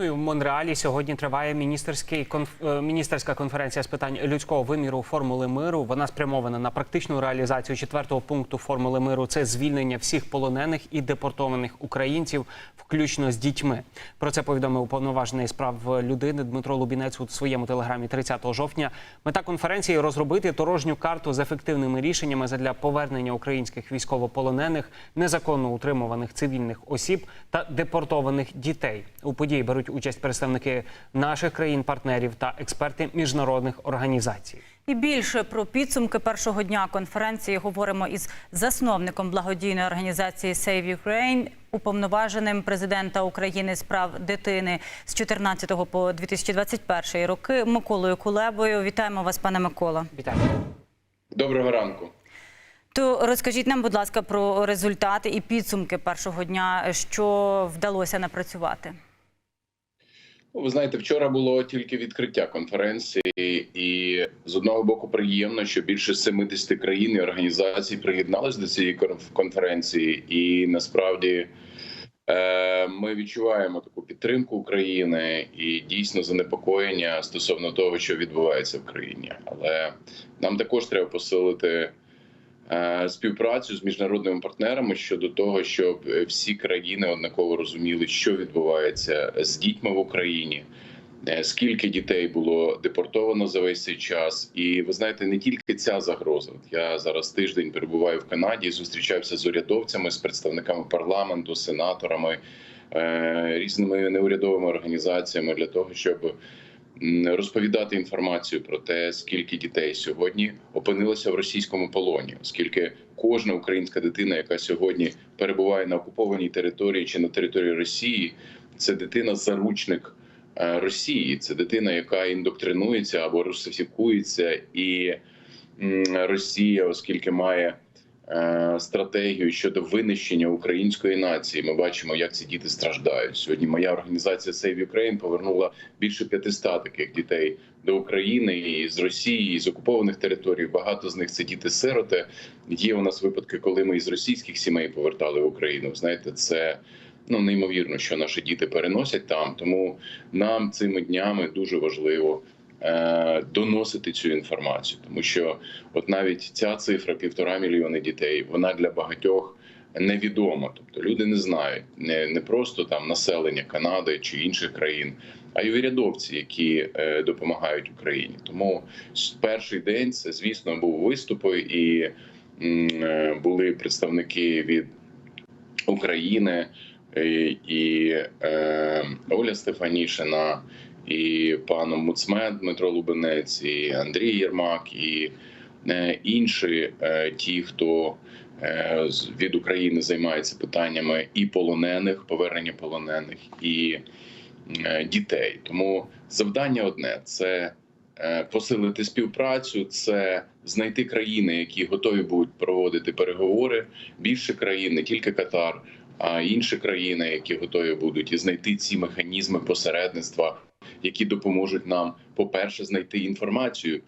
Ну і в Монреалі сьогодні триває міністерський конф... е, міністерська конференція з питань людського виміру формули миру. Вона спрямована на практичну реалізацію четвертого пункту формули миру. Це звільнення всіх полонених і депортованих українців, включно з дітьми. Про це повідомив уповноважений з прав людини Дмитро Лубінець у своєму телеграмі 30 жовтня. Мета конференції розробити дорожню карту з ефективними рішеннями задля повернення українських військовополонених, незаконно утримуваних цивільних осіб та депортованих дітей. У події беруть участь представники наших країн-партнерів та експерти міжнародних організацій. І більше про підсумки першого дня конференції говоримо із засновником благодійної організації Save Ukraine, уповноваженим президента України з прав дитини з 14 по 2021 роки Миколою Кулебою. Вітаємо вас, пане Микола. Вітаю. Доброго ранку. То розкажіть нам, будь ласка, про результати і підсумки першого дня, що вдалося напрацювати. Ви знаєте, вчора було тільки відкриття конференції, і з одного боку приємно, що більше 70 країн і організацій приєднались до цієї конф- конференції, і насправді е, ми відчуваємо таку підтримку України і дійсно занепокоєння стосовно того, що відбувається в країні. Але нам також треба посилити. Е, Співпрацю з міжнародними партнерами щодо того, щоб е, всі країни однаково розуміли, що відбувається з дітьми в Україні, е, скільки дітей було депортовано за весь цей час. І ви знаєте, не тільки ця загроза. Я зараз тиждень перебуваю в Канаді, зустрічався з урядовцями, з представниками парламенту, сенаторами, різними неурядовими організаціями для того, щоб розповідати інформацію про те, скільки дітей сьогодні опинилося в російському полоні, оскільки кожна українська дитина, яка сьогодні перебуває на окупованій території чи на території Росії, це дитина заручник е, Росії. Це дитина, яка індоктринується або русифікується, і Росія, оскільки має стратегію щодо винищення української нації. Ми бачимо, як ці діти страждають. Сьогодні моя організація Save Ukraine повернула більше 500 таких дітей до України і з Росії, і з окупованих територій. Багато з них це діти-сироти. Є у нас випадки, коли ми із російських сімей повертали в Україну. Знаєте, це. Ну, неймовірно, що наші діти переносять там. Тому нам цими днями дуже важливо е, доносити цю інформацію, тому що от навіть ця цифра півтора мільйони дітей, вона для багатьох невідома. Тобто люди не знають не, не просто там населення Канади чи інших країн, а й урядовці, які е, допомагають Україні. Тому перший день це, звісно, був виступи і е, були представники від України е, і е, Оля Стефанішина, і пан Муцмед Дмитро Лубенець, і Андрій Єрмак, і е, інші е, ті, хто е, від України займається питаннями і полонених, повернення полонених, і дітей. Тому завдання одне це посилити співпрацю, це знайти країни, які готові будуть проводити переговори. Більше країн, не тільки Катар, а інші країни, які готові будуть і знайти ці механізми посередництва, які допоможуть нам, по-перше, знайти інформацію.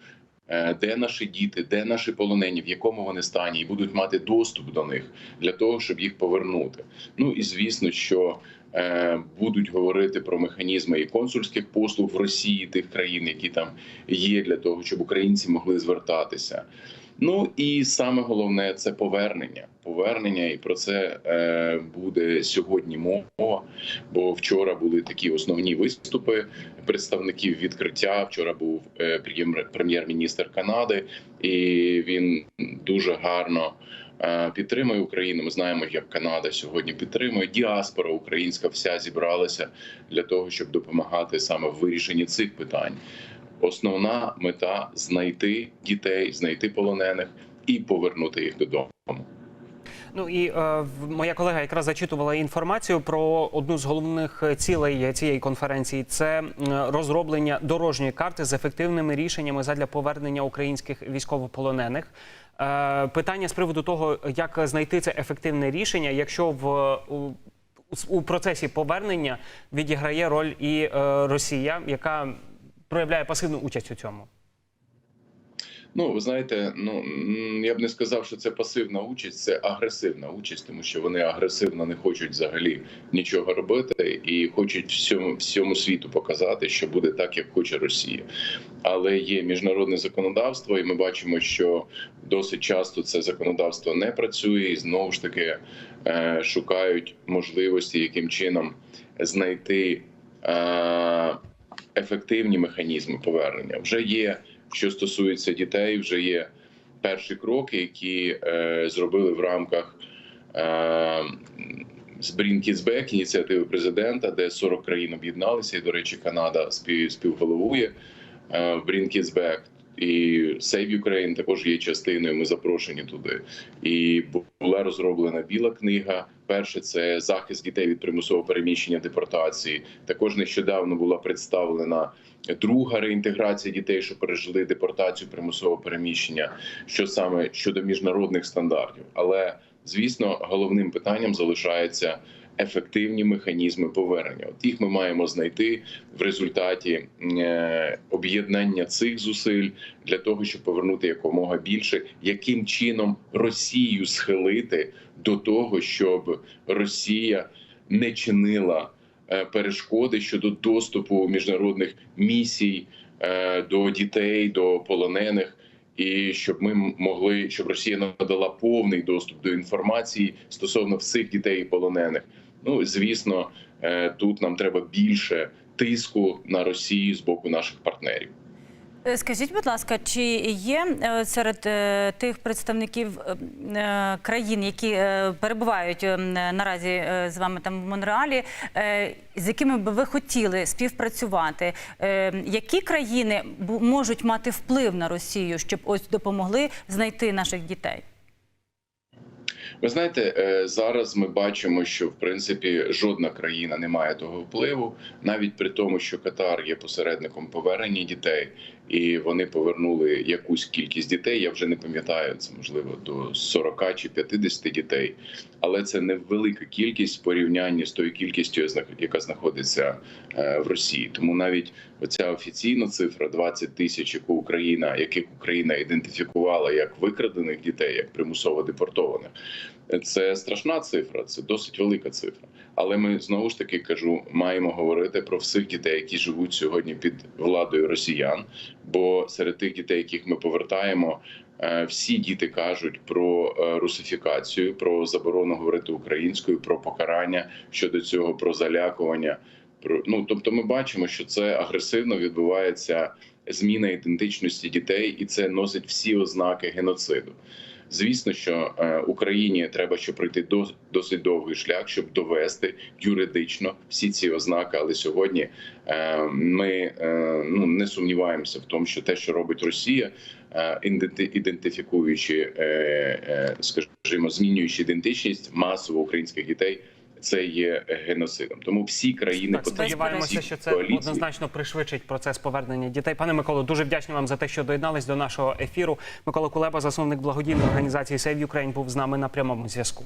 е, Де наші діти, де наші полонені, в якому вони стані, і будуть мати доступ до них для того, щоб їх повернути. Ну і звісно, що е, будуть говорити про механізми і консульських послуг в Росії, тих країн, які там є, для того, щоб українці могли звертатися. Ну і саме головне це повернення. Повернення, і про це е, буде сьогодні мова. Бо вчора були такі основні виступи представників відкриття. Вчора був е, прем'єр- прем'єр-міністр Канади, і він дуже гарно е, підтримує Україну. Ми знаємо, як Канада сьогодні підтримує. Діаспора українська вся зібралася для того, щоб допомагати саме в вирішенні цих питань. Основна мета знайти дітей, знайти полонених і повернути їх додому. Ну і е, моя колега якраз зачитувала інформацію про одну з головних цілей цієї конференції. Це розроблення дорожньої карти з ефективними рішеннями задля повернення українських військовополонених. Е, питання з приводу того, як знайти це ефективне рішення, якщо в у, у процесі повернення відіграє роль і е, Росія, яка проявляє пасивну участь у цьому. Ну, ви знаєте, ну я б не сказав, що це пасивна участь, це агресивна участь, тому що вони агресивно не хочуть взагалі нічого робити і хочуть всьому всьому світу показати, що буде так, як хоче Росія. Але є міжнародне законодавство, і ми бачимо, що досить часто це законодавство не працює, і знову ж таки е, шукають можливості, яким чином знайти е, ефективні механізми повернення. Вже є що стосується дітей, вже є перші кроки, які е, зробили в рамках е, з Bring Kids Back, ініціативи президента, де 40 країн об'єдналися. І, до речі, Канада спів, співголовує е, в Брінкізбек. І Save Ukraine також є частиною. Ми запрошені туди. І була розроблена біла книга. Перше це захист дітей від примусового переміщення депортації. Також нещодавно була представлена друга реінтеграція дітей, що пережили депортацію примусового переміщення, що саме щодо міжнародних стандартів. Але звісно, головним питанням залишається ефективні механізми повернення. От їх ми маємо знайти в результаті е, об'єднання цих зусиль для того, щоб повернути якомога більше, яким чином Росію схилити до того, щоб Росія не чинила е, перешкоди щодо доступу міжнародних місій е, до дітей, до полонених. І щоб ми могли, щоб Росія надала повний доступ до інформації стосовно всіх дітей і полонених. Ну звісно, е, тут нам треба більше тиску на Росію з боку наших партнерів. Е, Скажіть, будь ласка, чи є е, серед е, тих представників країн, які перебувають е, наразі з вами там в Монреалі, з якими би ви хотіли співпрацювати? Які країни можуть мати вплив на Росію, щоб ось допомогли знайти наших дітей? Ви знаєте, зараз ми бачимо, що в принципі жодна країна не має того впливу, навіть при тому, що Катар є посередником повернення дітей, і вони повернули якусь кількість дітей. Я вже не пам'ятаю, це можливо до 40 чи 50 дітей, але це невелика кількість в порівнянні з тою кількістю, яка знаходиться е, в Росії. Тому навіть оця офіційна цифра 20 тисяч, яку Україна, яких Україна ідентифікувала як викрадених дітей, як примусово депортованих. Це страшна цифра, це досить велика цифра. Але ми знову ж таки кажу, маємо говорити про всіх дітей, які живуть сьогодні під владою росіян. Бо серед тих дітей, яких ми повертаємо, е, всі діти кажуть про е, русифікацію, про заборону говорити українською, про покарання щодо цього, про залякування. Про ну тобто, ми бачимо, що це агресивно відбувається зміна ідентичності дітей, і це носить всі ознаки геноциду. Звісно, що е, Україні треба ще пройти до, досить довгий шлях, щоб довести юридично всі ці ознаки. Але сьогодні е, ми е, ну не сумніваємося в тому, що те, що робить Росія, іденти- ідентифікуючи, скажімо, змінюючи ідентичність масово українських дітей. Це є геноцидом, тому всі країни Так, сподіваємося, що це коаліції. однозначно пришвидшить процес повернення дітей. Пане Миколо, дуже вдячні вам за те, що доєднались до нашого ефіру. Микола Кулеба, засновник благодійної організації Save Ukraine, був з нами на прямому зв'язку.